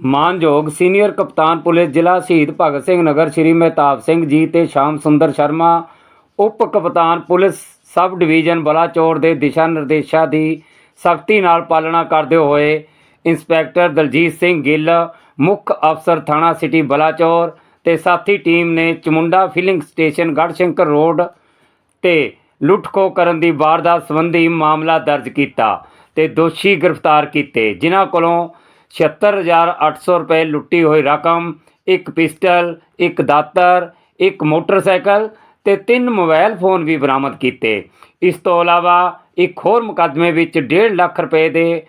ਮਾਨਯੋਗ ਸੀਨੀਅਰ ਕਪਤਾਨ ਪੁਲਿਸ ਜ਼ਿਲ੍ਹਾ ਸ਼ਹੀਦ ਭਗਤ ਸਿੰਘ ਨਗਰ ਸ਼੍ਰੀ ਮਹਿਤਾਬ ਸਿੰਘ ਜੀ ਤੇ ਸ਼ਾਮ ਸੁੰਦਰ ਸ਼ਰਮਾ, ਉਪ ਕਪਤਾਨ ਪੁਲਿਸ ਸਬ ਡਿਵੀਜ਼ਨ ਬਲਾਚੌਰ ਦੇ ਦਿਸ਼ਾ ਨਿਰਦੇਸ਼ਾਂ ਦੀ ਸਖਤੀ ਨਾਲ ਪਾਲਣਾ ਕਰਦੇ ਹੋਏ ਇੰਸਪੈਕਟਰ ਦਲਜੀਤ ਸਿੰਘ ਗਿੱਲ, ਮੁੱਖ ਅਫਸਰ ਥਾਣਾ ਸਿਟੀ ਬਲਾਚੌਰ ਤੇ ਸਾਥੀ ਟੀਮ ਨੇ Chamunda filling station Garhshankar road ਤੇ ਲੁੱਟਖੋ ਕਰਨ ਦੀ ਵਾਰਦਾਤ ਸੰਬੰਧੀ ਮਾਮਲਾ ਦਰਜ ਕੀਤਾ ਤੇ ਦੋਸ਼ੀ ਗ੍ਰਿਫਤਾਰ ਕੀਤੇ। ਜਿਨ੍ਹਾਂ ਕੋਲੋਂ 76800 ਰੁਪਏ ਲੁੱਟੀ ਹੋਈ ਰਕਮ, ਇੱਕ ਪਿਸਟਲ, ਇੱਕ ਦਾਤਰ, ਇੱਕ ਮੋਟਰਸਾਈਕਲ ਤੇ ਤਿੰਨ ਮੋਬਾਈਲ ਫੋਨ ਵੀ ਬਰਾਮਦ ਕੀਤੇ। ਇਸ ਤੋਂ ਇਲਾਵਾ ਇੱਕ ਹੋਰ ਮੁਕੱਦਮੇ ਵਿੱਚ 1.5 ਲੱਖ ਰੁਪਏ ਦੇ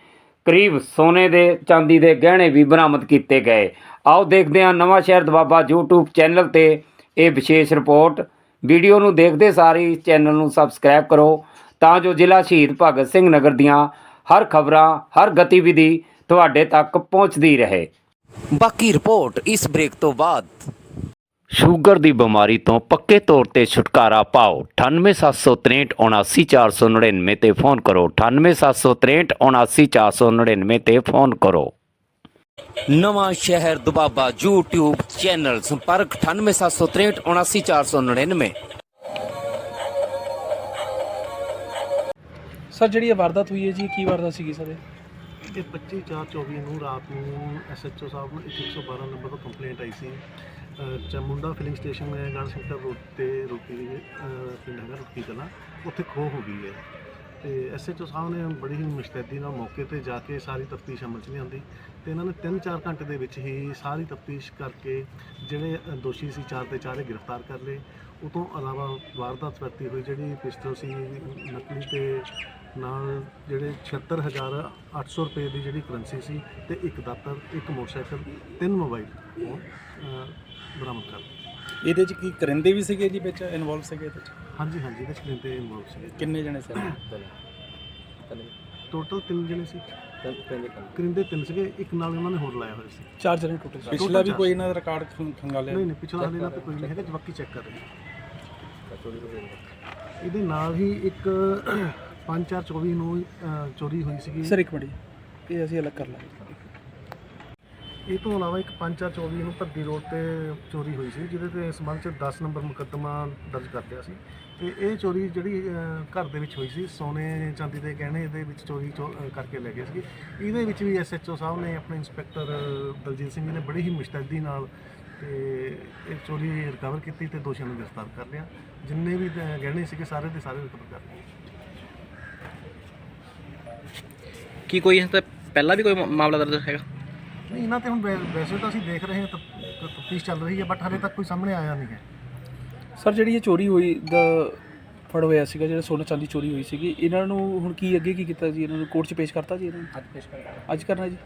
ਕਰੀਬ ਸੋਨੇ ਦੇ, ਚਾਂਦੀ ਦੇ ਗਹਿਣੇ ਵੀ ਬਰਾਮਦ ਕੀਤੇ ਗਏ। ਆਓ ਦੇਖਦੇ ਹਾਂ ਨਵਾਂ ਸ਼ਹਿਰ ਦਬਾਬਾ YouTube ਚੈਨਲ ਤੇ ਇਹ ਵਿਸ਼ੇਸ਼ ਰਿਪੋਰਟ। ਵੀਡੀਓ ਨੂੰ ਦੇਖਦੇ ਸਾਰੇ ਇਸ ਚੈਨਲ ਨੂੰ ਸਬਸਕ੍ਰਾਈਬ ਕਰੋ ਤਾਂ ਜੋ ਜ਼ਿਲ੍ਹਾ ਸ਼ਹੀਦ ਭਗਤ ਸਿੰਘ ਨਗਰ ਦੀਆਂ ਹਰ ਖਬਰਾਂ, ਹਰ ਗਤੀਵਿਧੀ ਤੁਹਾਡੇ ਤੱਕ ਪਹੁੰਚਦੀ ਰਹੇ। ਬਾਕੀ ਰਿਪੋਰਟ ਇਸ ਬ੍ਰੇਕ ਤੋਂ ਬਾਅਦ। ਸ਼ੂਗਰ ਦੀ ਬਿਮਾਰੀ ਤੋਂ ਪੱਕੇ ਤੌਰ ਤੇ ਛੁਟਕਾਰਾ ਪਾਓ। 9876379499 ਤੇ ਫੋਨ ਕਰੋ। 9876379499 ਤੇ ਫੋਨ ਕਰੋ। ਨਵਾਂ ਸ਼ਹਿਰ ਦੁਬਾਬਾ YouTube ਚੈਨਲ। ਸੰਪਰਕ 9876379499 ਸਰ ਜਿਹੜੀ ਇਹ ਵਾਰਦਾਤ ਹੋਈ ਹੈ ਜੀ ਕੀ ਵਾਰਦਾਤ ਸੀਗੀ ਸਰ? ਇਹ ਇਹ 25 ਚਾਰ 24 ਨੂੰ ਰਾਤ ਨੂੰ ਐਸਐਚਓ ਸਾਹਿਬ ਨੂੰ ਇੱਕ 112 ਨੰਬਰ ਤੋਂ ਕੰਪਲੇਂਟ ਆਈ ਸੀ। ਅਹ ਚਾਮੁੰਡਾ ਫਿਲਿੰਗ ਸਟੇਸ਼ਨ ਹੈ ਗੜਸ਼ੰਕਰ ਰੋਡ ਤੇ ਰੋਕੀ ਦੀ ਅਹ ਪਿੰਡ ਹੈਗਾ ਰੁਕੀ ਕਲਾ। ਉੱਥੇ ਖੋਹ ਹੋ ਗਈ ਹੈ। ਤੇ ਐਸਐਚਓ ਸਾਹਿਬ ਨੇ ਬੜੀ ਹੀ ਮੁਸ਼ਤੈਦੀ ਨਾਲ ਮੌਕੇ ਤੇ ਜਾ ਕੇ ਸਾਰੀ ਤਫਤੀਸ਼ ਅਮਲ 'ਚ ਲਿਆਂਦੀ ਤੇ ਇਹਨਾਂ ਨੇ 3-4 ਘੰਟੇ ਦੇ ਵਿੱਚ ਹੀ ਸਾਰੀ ਤਫਤੀਸ਼ ਕਰਕੇ ਜਿਹੜੇ ਦੋਸ਼ੀ ਸੀ ਚਾਰ ਤੇ ਚਾਰੇ ਗ੍ਰਿਫਤਾਰ ਕਰ ਲਏ ਉਹ ਤੋਂ ਇਲਾਵਾ ਵਾਰਦਾਤ ਵਰਤੀ ਹੋਈ ਜਿਹੜੀ ਪਿਸਟਲ ਸੀ, ਨਕਲੀ ਤੇ ਨਾਲ ਜਿਹੜੇ 76800 ਰੁਪਏ ਦੀ ਜਿਹੜੀ ਕਰੰਸੀ ਸੀ ਤੇ ਇੱਕ ਦਾਤਰ, ਇੱਕ ਮੋਟਰਸਾਈਕਲ, ਤਿੰਨ ਮੋਬਾਈਲ ਉਹ ਬਰਾਮਦ ਕਰ ਲਏ। ਇਹਦੇ ਚ ਕੀ ਕਰਿੰਦੇ ਵੀ ਸੀਗੇ ਜੀ ਵਿੱਚ ਇਨਵੋਲਵ ਸੀਗੇ ਇਹਦੇ ਚ? ਹਾਂਜੀ ਹਾਂਜੀ ਇਹਦੇ ਚ ਤੇ ਇਨਵੋਲਵ ਸੀ ਕਿੰਨੇ ਜਣੇ ਸੀ? ਟੋਟਲ ਤਿੰਨ ਜਣੇ ਸੀ। ਕਰਿੰਦੇ ਤਿੰਨ ਸੀਗੇ ਇੱਕ ਨਾਲ ਉਹਨਾਂ ਨੇ ਹੋਰ ਲਾਇਆ ਹੋਇਆ ਸੀ। ਚਾਰ ਜਣੇ ਟੋਟਲ ਪਿਛਲਾ ਵੀ। ਕੋਈ ਇਹਨਾਂ ਦਾ ਰਿਕਾਰਡ ਖੰਗਾਲਿਆ? ਨਹੀਂ ਨਹੀਂ ਪਿਛਲਾ ਹਲੇ ਨਾ ਤੇ ਕੋਈ ਨਹੀਂ ਹੈਗਾ ਜਵਾਕੀ ਚੈੱਕ ਕਰ ਰਹੇ ਹਾਂ। ਇਹਦੇ ਨਾਲ ਹੀ ਇੱਕ 5424 ਨੂੰ ਅਹ, ਚੋਰੀ ਹੋਈ ਸੀਗੀ। ਸਰ ਇੱਕ ਮਿੰਟ ਇਹ ਅਸੀਂ ਅਲੱਗ ਕਰ ਲਾਂਗੇ। ਇਹ ਤੋਂ ਇਲਾਵਾ ਇੱਕ 5424 ਨੂੰ ਭੱਦੀ ਰੋਡ ਤੇ ਚੋਰੀ ਹੋਈ ਸੀ ਜਿਹਦੇ ਤੇ ਸੰਬੰਧ ਚ 10 ਨੰਬਰ ਮੁਕੱਦਮਾ ਦਰਜ ਕਰ ਲਿਆ ਸੀ। ਤੇ ਇਹ ਚੋਰੀ ਜਿਹੜੀ ਅਹ, ਘਰ ਦੇ ਵਿੱਚ ਹੋਈ ਸੀ ਸੋਨੇ ਚਾਂਦੀ ਦੇ ਗਹਿਣੇ ਦੇ ਵਿੱਚ ਚੋਰੀ ਚੋ- ਅਹ, ਕਰਕੇ ਲੈ ਗਏ ਸੀ। ਇਹਦੇ ਵਿੱਚ ਵੀ ਐਸਐਚਓ ਸਾਹਿਬ ਨੇ ਆਪਣੇ ਇੰਸਪੈਕਟਰ ਦਲਜੀਤ ਸਿੰਘ ਜੀ ਨੇ ਬੜੀ ਹੀ ਮੁਸ਼ਤੈਦੀ ਨਾਲ ਤੇ ਇਹ ਚੋਰੀ ਰਿਕਵਰ ਕੀਤੀ ਤੇ ਦੋਸ਼ੀਆਂ ਨੂੰ ਗ੍ਰਿਫਤਾਰ ਕਰ ਲਿਆ। ਜਿੰਨੇ ਵੀ ਅਹ, ਗਹਿਣੇ ਸੀਗੇ ਸਾਰੇ ਦੇ ਸਾਰੇ ਰਿਕਵਰ ਕਰ ਲਏ। ਕੀ ਕੋਈ ਇਸ ਤੋਂ ਪਹਿਲਾਂ ਵੀ ਕੋਈ ਮਾ- ਮਾਮਲਾ ਦਰਜ ਹੈਗਾ? ਨਹੀਂ ਇਹਨਾਂ ਤੇ ਹੁਣ ਵੈ- ਵੈਸੇ ਤਾਂ ਅਸੀਂ ਦੇਖ ਰਹੇ ਹਾਂ ਤਫਤੀਸ਼ ਚੱਲ ਰਹੀ ਹੈ ਬਟ ਹਲੇ ਤੱਕ ਕੋਈ ਸਾਹਮਣੇ ਆਇਆ ਨਹੀਂ ਹੈ। ਸਰ ਜਿਹੜੀ ਇਹ ਚੋਰੀ ਹੋਈ ਦਾ ਫੜ ਹੋਇਆ ਸੀਗਾ ਜਿਹੜਾ ਸੋਨਾ ਚਾਂਦੀ ਚੋਰੀ ਹੋਈ ਸੀਗੀ ਇਹਨਾਂ ਨੂੰ ਹੁਣ ਕੀ ਅੱਗੇ ਕੀ ਕੀਤਾ ਜੀ? ਇਹਨਾਂ ਨੂੰ ਕੋਰਟ 'ਚ ਪੇਸ਼ ਕਰਤਾ ਜੀ ਇਹਨਾਂ ਨੂੰ? ਅੱਜ ਪੇਸ਼ ਕਰਨਾ ਅੱਜ ਕਰਨਾ ਜੀ?